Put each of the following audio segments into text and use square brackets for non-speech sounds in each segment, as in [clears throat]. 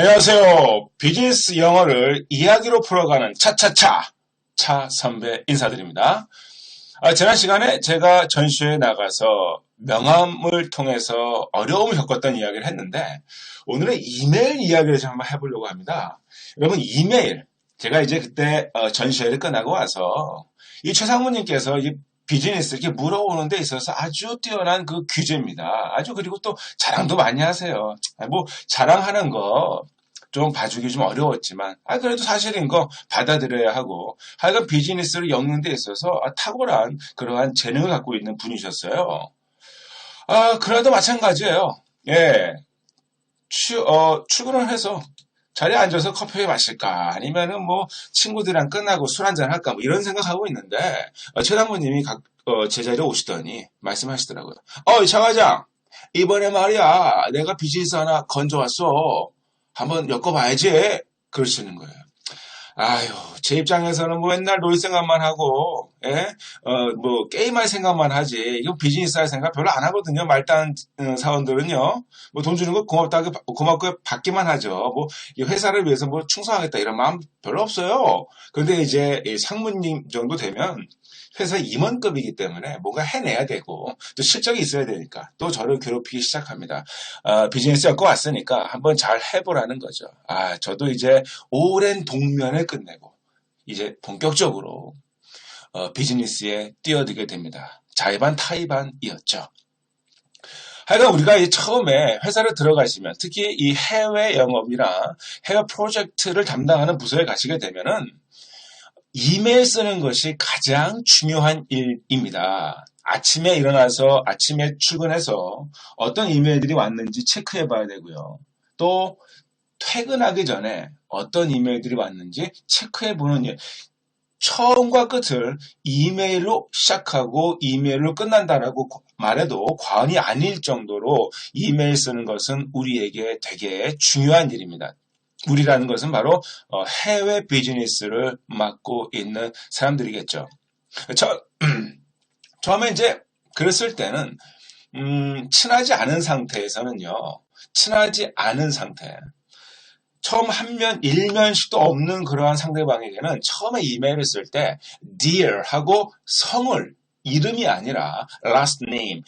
안녕하세요. 비즈니스 영어를 이야기로 풀어가는 차차차 차 선배 인사드립니다. 아, 지난 시간에 제가 전시회에 나가서 명함을 통해서 어려움을 겪었던 이야기를 했는데 오늘은 이메일 이야기를 좀 한번 해보려고 합니다. 여러분 이메일 제가 이제 그때 어, 전시회를 끝나고 와서 이 최상무님께서 이 비즈니스 이렇게 물어보는 데 있어서 아주 뛰어난 그 규제입니다. 아주 그리고 또 자랑도 많이 하세요. 뭐 자랑하는 거 좀 봐주기 좀 어려웠지만 아 그래도 사실인 거 받아들여야 하고 하여간 비즈니스를 엮는 데 있어서 아, 탁월한 그러한 재능을 갖고 있는 분이셨어요. 아 그래도 마찬가지예요. 예. 추, 어, 출근을 해서 자리에 앉아서 커피 마실까 아니면은 뭐 친구들이랑 끝나고 술 한잔 할까 뭐 이런 생각하고 있는데 어, 최당무님이 어, 제 자리에 오시더니 말씀하시더라고요. 어, 이 차과장 이번에 말이야 내가 비즈니스 하나 건져왔어. 한번 엮어봐야지. 그러시는 거예요. 아유, 제 입장에서는 뭐 맨날 놀 생각만 하고, 예? 어, 뭐, 게임할 생각만 하지. 이거 비즈니스 할 생각 별로 안 하거든요. 말단 어, 사원들은요. 뭐, 돈 주는 거 고맙다고, 고맙고 받기만 하죠. 뭐, 회사를 위해서 뭐, 충성하겠다 이런 마음 별로 없어요. 근데 이제 상무님 정도 되면, 회사 임원급이기 때문에 뭔가 해내야 되고 또 실적이 있어야 되니까 또 저를 괴롭히기 시작합니다. 어, 비즈니스 엮고 왔으니까 한번 잘 해보라는 거죠. 아 저도 이제 오랜 동면을 끝내고 이제 본격적으로 어, 비즈니스에 뛰어들게 됩니다. 자의반 타의반이었죠. 하여간 우리가 처음에 회사를 들어가시면 특히 이 해외 영업이나 해외 프로젝트를 담당하는 부서에 가시게 되면은 이메일 쓰는 것이 가장 중요한 일입니다. 아침에 일어나서 아침에 출근해서 어떤 이메일들이 왔는지 체크해 봐야 되고요. 또 퇴근하기 전에 어떤 이메일들이 왔는지 체크해 보는 일. 처음과 끝을 이메일로 시작하고 이메일로 끝난다라고 말해도 과언이 아닐 정도로 이메일 쓰는 것은 우리에게 되게 중요한 일입니다. 우리라는 것은 바로 어, 해외 비즈니스를 맡고 있는 사람들이겠죠. 저, [clears throat] 처음에 이제 그랬을 때는 음, 친하지 않은 상태에서는요. 친하지 않은 상태. 처음 한 면, 일면식도 없는 그러한 상대방에게는 처음에 이메일을 쓸 때 dear 하고 성을 이름이 아니라 last name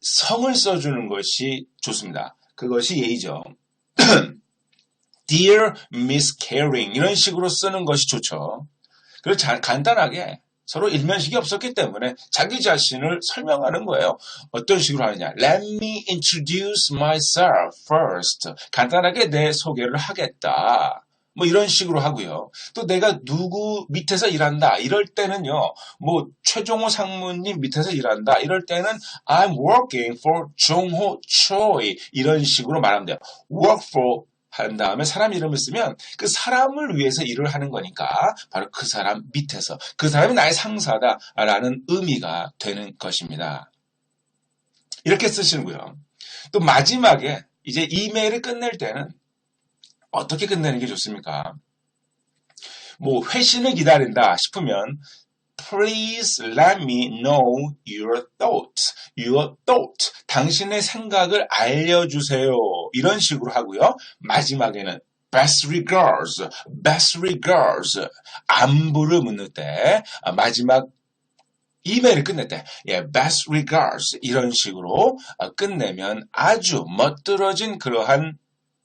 성을 써주는 것이 좋습니다. 그것이 예의죠. Dear Miss Caring 이런 식으로 쓰는 것이 좋죠. 그리고 자, 간단하게 서로 일면식이 없었기 때문에 자기 자신을 설명하는 거예요. 어떤 식으로 하느냐. Let me introduce myself first. 간단하게 내 소개를 하겠다. 뭐 이런 식으로 하고요. 또 내가 누구 밑에서 일한다. 이럴 때는요. 뭐 최종호 상무님 밑에서 일한다. 이럴 때는 I'm working for 종호 Choi 이런 식으로 말하면 돼요. Work for 한 다음에 사람 이름을 쓰면 그 사람을 위해서 일을 하는 거니까 바로 그 사람 밑에서 그 사람이 나의 상사다라는 의미가 되는 것입니다. 이렇게 쓰시는고요. 또 마지막에 이제 이메일을 끝낼 때는 어떻게 끝내는 게 좋습니까? 뭐 회신을 기다린다 싶으면 Please let me know your thoughts. Your thought. 당신의 생각을 알려주세요. 이런 식으로 하고요. 마지막에는 best regards, best regards. 안부를 묻는 때, 마지막 이메일을 끝낼 때, 예, best regards. 이런 식으로 끝내면 아주 멋들어진 그러한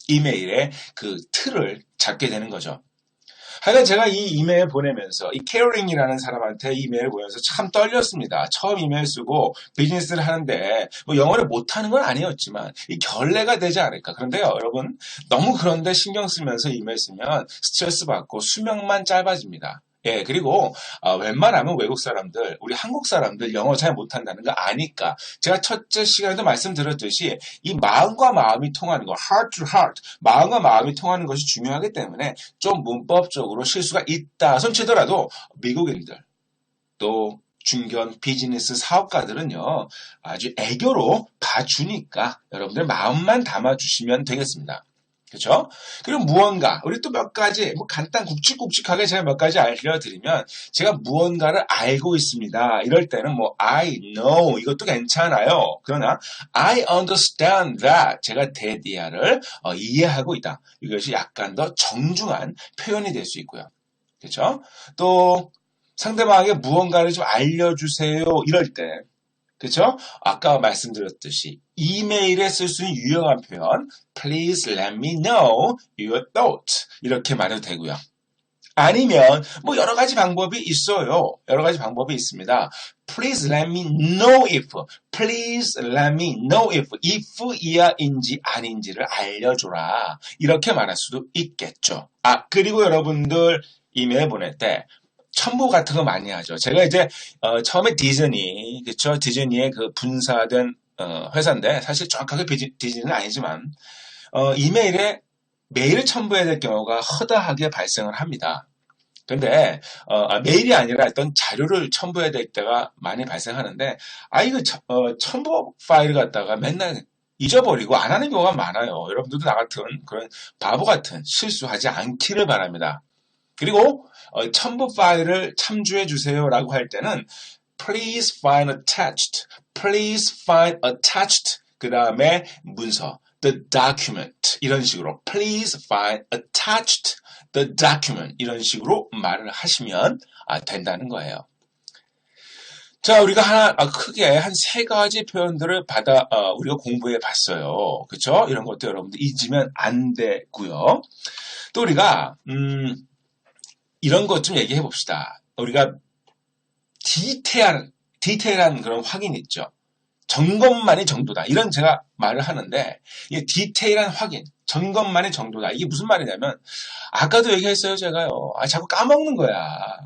이메일의 그 틀을 잡게 되는 거죠. 하여간 제가 이 이메일 보내면서 이 케어링이라는 사람한테 이메일 보내면서 참 떨렸습니다. 처음 이메일 쓰고 비즈니스를 하는데 뭐 영어를 못하는 건 아니었지만 이 결례가 되지 않을까. 그런데요, 여러분 너무 그런데 신경 쓰면서 이메일 쓰면 스트레스 받고 수명만 짧아집니다. 예, 그리고 어, 웬만하면 외국 사람들, 우리 한국 사람들 영어 잘 못한다는 거 아니까 제가 첫째 시간에도 말씀드렸듯이 이 마음과 마음이 통하는 거, heart to heart, 마음과 마음이 통하는 것이 중요하기 때문에 좀 문법적으로 실수가 있다 손치더라도 미국인들 또 중견 비즈니스 사업가들은요 아주 애교로 봐주니까 여러분들 마음만 담아주시면 되겠습니다. 그렇죠? 그리고 무언가 우리 또 몇 가지 뭐 간단 굵직굵직하게 제가 몇 가지 알려드리면 제가 무언가를 알고 있습니다. 이럴 때는 뭐 I know 이것도 괜찮아요. 그러나 I understand that 제가 대디아를 어, 이해하고 있다. 이것이 약간 더 정중한 표현이 될 수 있고요. 그렇죠? 또 상대방에게 무언가를 좀 알려주세요. 이럴 때 그렇죠? 아까 말씀드렸듯이 이메일에 쓸 수 있는 유용한 표현 Please let me know your thoughts 이렇게 말해도 되고요. 아니면 뭐 여러 가지 방법이 있어요. 여러 가지 방법이 있습니다. Please let me know if. Please let me know if. if 이하인지 아닌지를 알려줘라. 이렇게 말할 수도 있겠죠. 아 그리고 여러분들 이메일 보낼 때 첨부 같은 거 많이 하죠. 제가 이제 어, 처음에 디즈니, 그쵸? 디즈니의 그 분사된 어, 회사인데 사실 정확하게 비지, 디즈니는 아니지만 어, 이메일에 메일을 첨부해야 될 경우가 허다하게 발생을 합니다. 근데 어, 아, 메일이 아니라 어떤 자료를 첨부해야 될 때가 많이 발생하는데 아 이거 첨, 어, 첨부 파일을 갖다가 맨날 잊어버리고 안 하는 경우가 많아요. 여러분들도 나 같은 그런 바보 같은 실수하지 않기를 바랍니다. 그리고 어, 첨부 파일을 참조해 주세요라고 할 때는 please find attached, please find attached 그 다음에 문서 the document 이런 식으로 please find attached the document 이런 식으로 말을 하시면 아, 된다는 거예요. 자, 우리가 하나 아, 크게 한 세 가지 표현들을 받아 어, 우리가 공부해 봤어요. 그렇죠? 이런 것도 여러분들 잊으면 안 되고요. 또 우리가 음, 이런 것 좀 얘기해 봅시다. 우리가 디테일한, 디테일한 그런 확인 있죠. 점검만이 정도다. 이런 제가 말을 하는데, 이 디테일한 확인, 점검만이 정도다. 이게 무슨 말이냐면, 아까도 얘기했어요, 제가요. 아, 자꾸 까먹는 거야.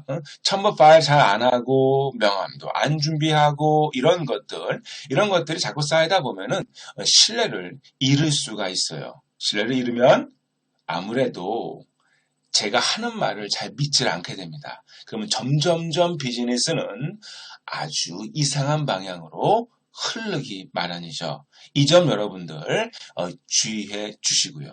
어? 첨부 파일 잘 안 하고, 명함도 안 준비하고, 이런 것들, 이런 것들이 자꾸 쌓이다 보면은, 신뢰를 잃을 수가 있어요. 신뢰를 잃으면, 아무래도 제가 하는 말을 잘 믿질 않게 됩니다. 그러면 점점점 비즈니스는 아주 이상한 방향으로 흐르기 마련이죠. 이 점 여러분들 어, 주의해 주시고요.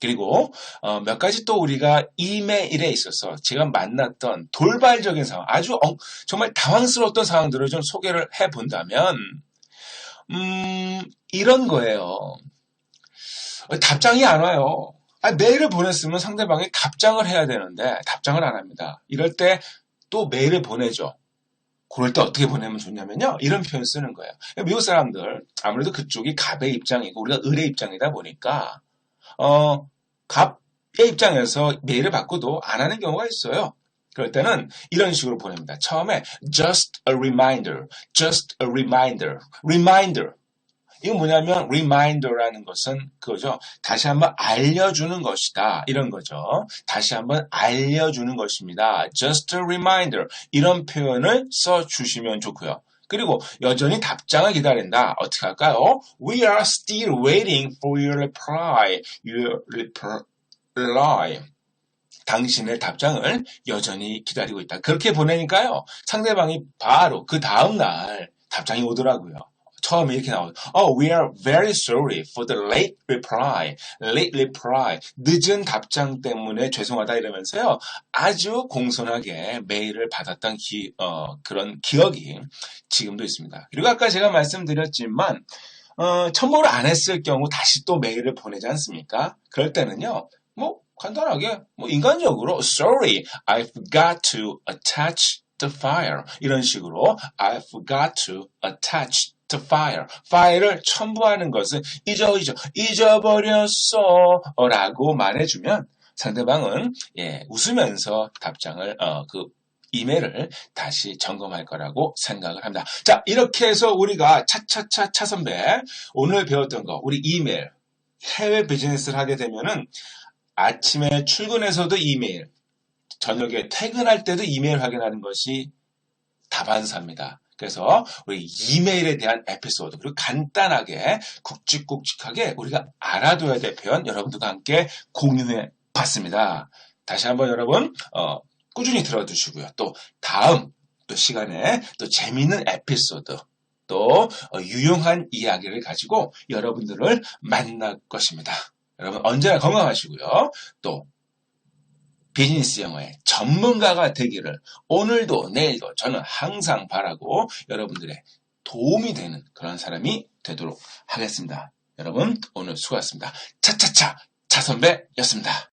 그리고 어, 몇 가지 또 우리가 이메일에 있어서 제가 만났던 돌발적인 상황, 아주 엉, 정말 당황스러웠던 상황들을 좀 소개를 해 본다면, 음, 이런 거예요. 답장이 안 와요. 아, 메일을 보냈으면 상대방이 답장을 해야 되는데 답장을 안 합니다. 이럴 때 또 메일을 보내죠. 그럴 때 어떻게 보내면 좋냐면요. 이런 표현 쓰는 거예요. 미국 사람들 아무래도 그쪽이 갑의 입장이고 우리가 을의 입장이다 보니까 어, 갑의 입장에서 메일을 받고도 안 하는 경우가 있어요. 그럴 때는 이런 식으로 보냅니다. 처음에 just a reminder, just a reminder, reminder 이건 뭐냐면 reminder라는 것은 그거죠. 다시 한번 알려주는 것이다. 이런 거죠. 다시 한번 알려주는 것입니다. just a reminder. 이런 표현을 써주시면 좋고요. 그리고 여전히 답장을 기다린다. 어떻게 할까요? We are still waiting for your reply. Your reply. 당신의 답장을 여전히 기다리고 있다. 그렇게 보내니까요. 상대방이 바로 그 다음날 답장이 오더라고요. 처음에 이렇게 나오죠. Oh, we are very sorry for the late reply. late reply. 늦은 답장 때문에 죄송하다 이러면서요. 아주 공손하게 메일을 받았던 기, 어, 그런 기억이 지금도 있습니다. 그리고 아까 제가 말씀드렸지만, 어, 첨부를 안 했을 경우 다시 또 메일을 보내지 않습니까? 그럴 때는요, 뭐, 간단하게, 뭐, 인간적으로, sorry, I forgot to attach the file. 이런 식으로, I forgot to attach the file. 파일을 첨부하는 것은 잊어 잊어 잊어버렸어 라고 말해주면 상대방은 예, 웃으면서 답장을 어, 그 이메일을 다시 점검할 거라고 생각을 합니다. 자 이렇게 해서 우리가 차차차 차 선배 오늘 배웠던 거 우리 이메일 해외 비즈니스를 하게 되면은 아침에 출근해서도 이메일 저녁에 퇴근할 때도 이메일 확인하는 것이 다반사입니다. 그래서 우리 이메일에 대한 에피소드 그리고 간단하게 굵직굵직하게 우리가 알아둬야 될 표현 여러분들과 함께 공유해 봤습니다. 다시 한번 여러분 어, 꾸준히 들어주시고요. 또 다음 또 시간에 또 재미있는 에피소드 또 어, 유용한 이야기를 가지고 여러분들을 만날 것입니다. 여러분 언제나 건강하시고요. 또 비즈니스 영어의 전문가가 되기를 오늘도 내일도 저는 항상 바라고 여러분들의 도움이 되는 그런 사람이 되도록 하겠습니다. 여러분 오늘 수고하셨습니다. 차차차 차선배였습니다.